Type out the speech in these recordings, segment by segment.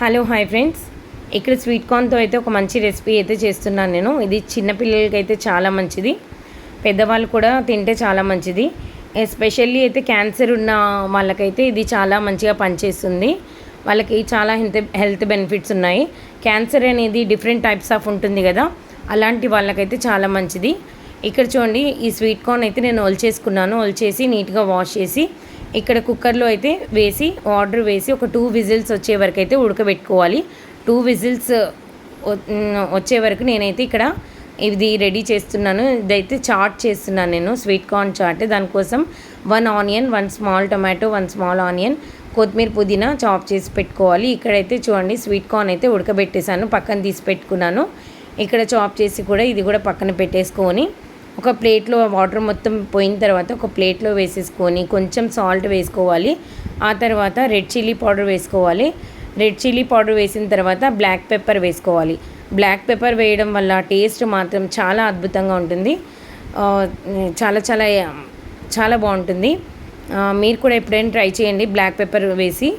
Hello hi friends. ఇక్కడ sweet కార్న్తో అయితే ఒక మంచి రెసిపీ అయితే చేస్తున్నాను నేను. ఇది చిన్నపిల్లలకి అయితే చాలా మంచిది. పెద్దవాళ్ళు కూడా తింటే చాలా మంచిది. ఎస్పెషల్లీ అయితే క్యాన్సర్ ఉన్న వాళ్ళకైతే ఇది చాలా మంచిగా పనిచేస్తుంది. వాళ్ళకి చాలా హెల్త్ హెల్త్ బెనిఫిట్స్ ఉన్నాయి. క్యాన్సర్ అనేది డిఫరెంట్ టైప్స్ ఆఫ్ ఉంటుంది కదా. అలాంటి వాళ్ళకైతే చాలా మంచిది. ఇక్కడ చూడండి ఈ స్వీట్ కార్న్ అయితే నేను ఒలిచేసుకున్నాను. ఒలిచేసి నీట్గా వాష్ చేసి ఇక్కడ కుక్కర్లో అయితే వేసి వాటర్ వేసి ఒక టూ విజిల్స్ వచ్చే వరకు అయితే ఉడకబెట్టుకోవాలి. టూ విజిల్స్ వచ్చే వరకు నేనైతే ఇక్కడ ఇది రెడీ చేస్తున్నాను. ఇదైతే చాట్ చేస్తున్నాను నేను స్వీట్ కార్న్ చాట్. దానికోసం one onion one small tomato one small onion కొత్తిమీర పుదీనా చాప్ చేసి పెట్టుకోవాలి. ఇక్కడైతే చూడండి స్వీట్ కార్న్ అయితే ఉడకబెట్టేశాను పక్కన తీసి పెట్టుకున్నాను. ఇక్కడ చాప్ చేసి కూడా ఇది కూడా పక్కన పెట్టేసుకొని ఒక ప్లేట్లో వాటర్ మొత్తం పోయిన తర్వాత ఒక ప్లేట్లో వేసేసుకొని కొంచెం సాల్ట్ వేసుకోవాలి. ఆ తర్వాత రెడ్ చిల్లీ పౌడర్ వేసుకోవాలి. రెడ్ చిల్లీ పౌడర్ వేసిన తర్వాత బ్లాక్ పెప్పర్ వేసుకోవాలి. బ్లాక్ పెప్పర్ వేయడం వల్ల టేస్ట్ మాత్రం చాలా అద్భుతంగా ఉంటుంది. చాలా చాలా చాలా బాగుంటుంది. మీరు కూడా ఎప్పుడైనా ట్రై చేయండి బ్లాక్ పెప్పర్ వేసి.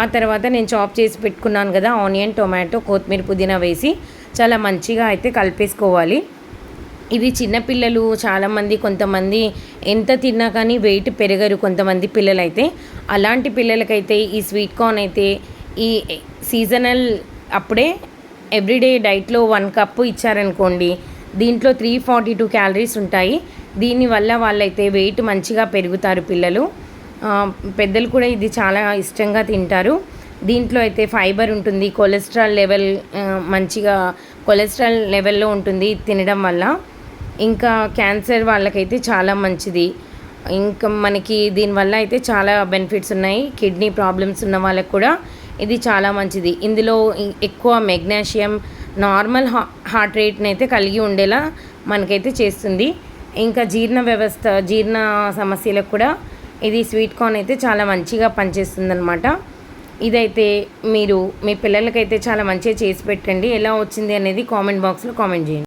ఆ తర్వాత నేను చాప్ చేసి పెట్టుకున్నాను కదా ఆనియన్ టొమాటో కొత్తిమీర పుదీనా వేసి చాలా మంచిగా అయితే కలిపేసుకోవాలి. ఇది చిన్నపిల్లలు చాలామంది కొంతమంది ఎంత తిన్నా కానీ వెయిట్ పెరగరు కొంతమంది పిల్లలైతే. అలాంటి పిల్లలకైతే ఈ స్వీట్ కార్న్ అయితే ఈ సీజనల్ అప్పుడే ఎవ్రీడే డైట్లో వన్ కప్పు ఇచ్చారనుకోండి దీంట్లో త్రీ ఫార్టీ టూ క్యాలరీస్ ఉంటాయి. దీనివల్ల వాళ్ళైతే వెయిట్ మంచిగా పెరుగుతారు పిల్లలు. పెద్దలు కూడా ఇది చాలా ఇష్టంగా తింటారు. దీంట్లో అయితే ఫైబర్ ఉంటుంది కొలెస్ట్రాల్ లెవెల్ మంచిగా కొలెస్ట్రాల్ లెవెల్లో ఉంటుంది తినడం వల్ల. ఇంకా క్యాన్సర్ వాళ్ళకైతే చాలా మంచిది. ఇంకా మనకి దీనివల్ల అయితే చాలా బెనిఫిట్స్ ఉన్నాయి. కిడ్నీ ప్రాబ్లమ్స్ ఉన్న వాళ్ళకు కూడా ఇది చాలా మంచిది. ఇందులో ఎక్కువ మెగ్నాషియం నార్మల్ హార్ట్ రేట్ని అయితే కలిగి ఉండేలా మనకైతే చేస్తుంది. ఇంకా జీర్ణ వ్యవస్థ జీర్ణ సమస్యలకు కూడా ఇది స్వీట్ కార్న్ అయితే చాలా మంచిగా పనిచేస్తుంది అనమాట ఇదైతే మీరు మీ పిల్లలకైతే చాలా మంచిగా చేసి పెట్టండి. ఎలా వచ్చింది అనేది కామెంట్ బాక్స్లో కామెంట్ చేయండి.